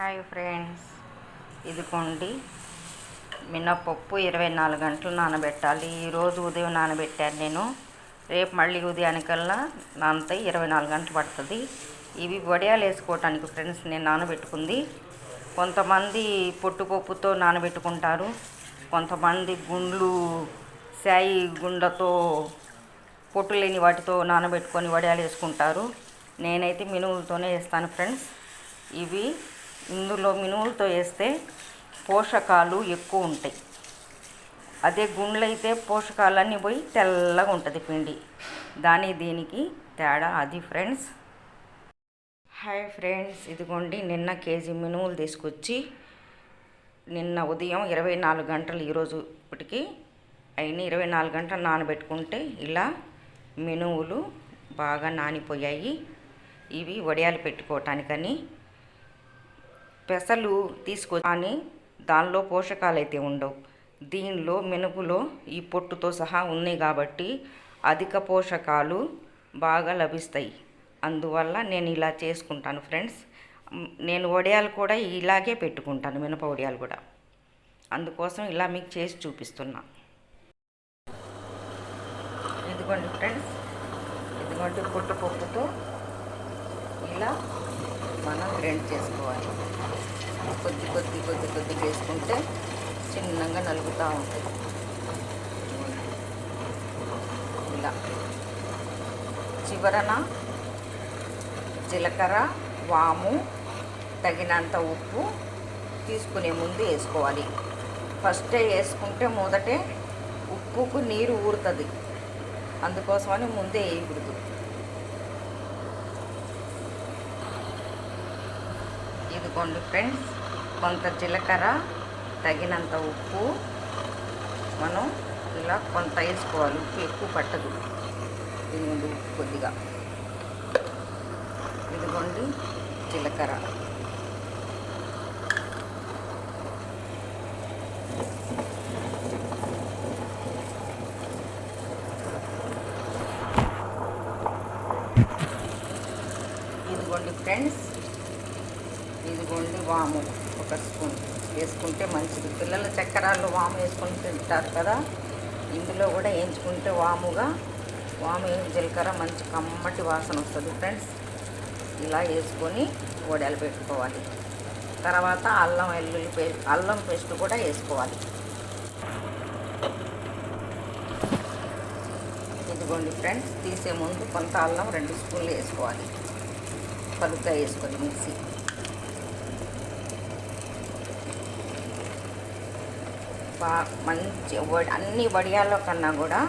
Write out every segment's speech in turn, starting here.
Hi friends ఇదిగోండి. మినపప్పు ఇరవై నాలుగు గంటలు నానబెట్టాలి. ఈరోజు ఉదయం నానబెట్టాను నేను. రేపు మళ్ళీ ఉదయానికల్లా నానతాయి ఇరవై నాలుగు గంటలు పడుతుంది. ఇవి వడియాలు వేసుకోవటానికి ఫ్రెండ్స్ నేను నానబెట్టుకుంది. కొంతమంది పొట్టుపప్పుతో నానబెట్టుకుంటారు. కొంతమంది గుండ్లు శాయి గుండతో పొట్టు లేని వాటితో నానబెట్టుకొని వడియాలు వేసుకుంటారు. నేనైతే మినుములతోనే వేస్తాను ఫ్రెండ్స్. ఇవి ఇందులో మినుములతో వేస్తే పోషకాలు ఎక్కువ ఉంటాయి. అదే గుండ్లైతే పోషకాలన్నీ పోయి తెల్లగా ఉంటుంది పిండి. దాని దీనికి తేడా అది ఫ్రెండ్స్. హాయ్ ఫ్రెండ్స్ ఇదిగోండి నిన్న కేజీ మినుములు తీసుకొచ్చి నిన్న ఉదయం ఇరవై నాలుగు గంటలు ఈరోజు ఇప్పటికి అయిన ఇరవై నాలుగు గంటలు నానబెట్టుకుంటే ఇలా మినువులు బాగా నానిపోయాయి. ఇవి వడియాలు పెట్టుకోవటానికని పెసలు తీసుకో కానీ దానిలో పోషకాలు అయితే ఉండవు. దీనిలో మినుపులో ఈ పొట్టుతో సహా ఉన్నాయి కాబట్టి అధిక పోషకాలు బాగా లభిస్తాయి. అందువల్ల నేను ఇలా చేసుకుంటాను ఫ్రెండ్స్. నేను వడియాలు కూడా ఇలాగే పెట్టుకుంటాను మినప వడియాలు కూడా. అందుకోసం ఇలా మీకు చేసి చూపిస్తున్నా. ఇదిగోండి ఫ్రెండ్స్. ఇదిగోండి పొట్టుపప్పుతో ఇలా మనం గ్రైండ్ చేసుకోవాలి. కొద్ది కొద్ది కొద్ది కొద్ది వేసుకుంటే చిన్నగా నలుగుతూ ఉంటుంది. ఇలా. చివరన జీలకర్ర వాము తగినంత ఉప్పు తీసుకునే ముందు వేసుకోవాలి. ఫస్టే వేసుకుంటే మొదటే ఉప్పుకు నీరు ఊరుతుంది. అందుకోసమని ముందే వేయకూడదు. ఇదిగోండి ఫ్రెండ్స్ కొంత జీలకర్ర తగినంత ఉప్పు. మనం ఇలా కొంత వేసుకోవాలి ఉప్పు ఎక్కువ పట్టదు. ఇదిగోండి ఉప్పు కొద్దిగా. ఇదిగోండి జీలకర్ర ఇదిగోండి ఫ్రెండ్స్ ఇదిగోండి వాము ఒక స్పూన్ వేసుకుంటే మంచిది. పిల్లలు చక్కెరాలు వాము వేసుకొని తింటారు కదా. ఇందులో కూడా వేయించుకుంటే వాముగా వాము జీలకర్ర మంచి కమ్మటి వాసన వస్తుంది ఫ్రెండ్స్. ఇలా వేసుకొని వడలు పెట్టుకోవాలి. తర్వాత అల్లం వెల్లుల్లి పేస్ట్ అల్లం పేస్ట్ కూడా వేసుకోవాలి. ఇదిగోండి ఫ్రెండ్స్ తీసే ముందు కొంత అల్లం రెండు స్పూన్లు వేసుకోవాలి. పలుగ్గా వేసుకొని మిక్సీ. బా మంచి వడి అన్ని వడియాల్లో కన్నా కూడా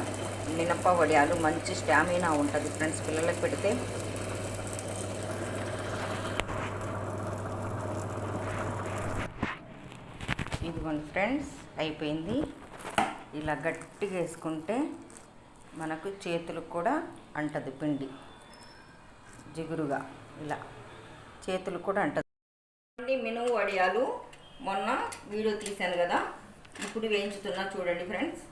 మినప వడియాలు మంచి స్టామినా ఉంటుంది ఫ్రెండ్స్ పిల్లలకు పెడితే. ఇదిగోండి ఫ్రెండ్స్ అయిపోయింది. ఇలా గట్టిగా వేసుకుంటే మనకు చేతులకు కూడా అంటది పిండి. జిగురుగా ఇలా చేతులకు కూడా అంటది. చూడండి మినుము వడియాలు మొన్న వీడియో తీశాను కదా. ఇప్పుడు వేయించుతున్నా చూడండి ఫ్రెండ్స్.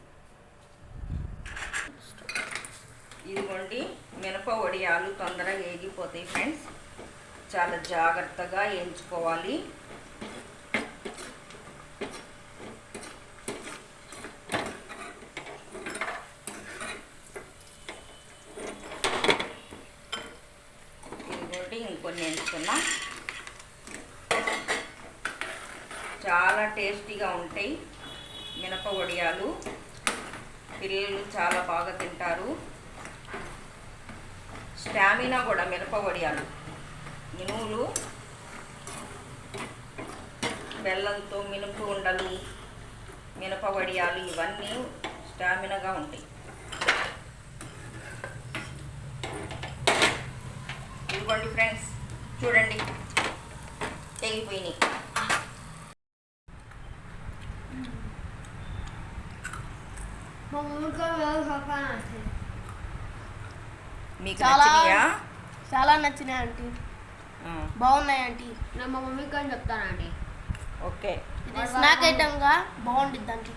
ఇదిగోండి మినప వడియాలు తొందరగా వేగిపోతాయి ఫ్రెండ్స్. చాలా జాగ్రత్తగా వేయించుకోవాలి. ఇదిగోండి ఇంకొన్ని వేయించుకున్నా చాలా టేస్టీగా ఉంటాయి. మినప వడియాలు. పిల్లలు చాలా బాగా తింటారు. స్టామినా కూడా మినప వడియాలు. మినుములు బెల్లంతో మినుపు ఉండలు మినప వడియాలు ఇవన్నీ స్టామినాగా ఉంటాయి. ఇదిగోండి ఫ్రెండ్స్ చూడండి. తెగిపోయినాయి మా మమ్మీ కూడా సోఫా మీకు చాలా- నచ్చినాయా? చాలా నచ్చినాయి ఆంటీ. బాగున్నాయి ఆంటీ. నేను మా మమ్మీకి అని చెప్తాను ఆంటీ. ఓకే. ఇది స్నాక్ ఐటమ్గా బాగుండిద్ది ఆంటీ.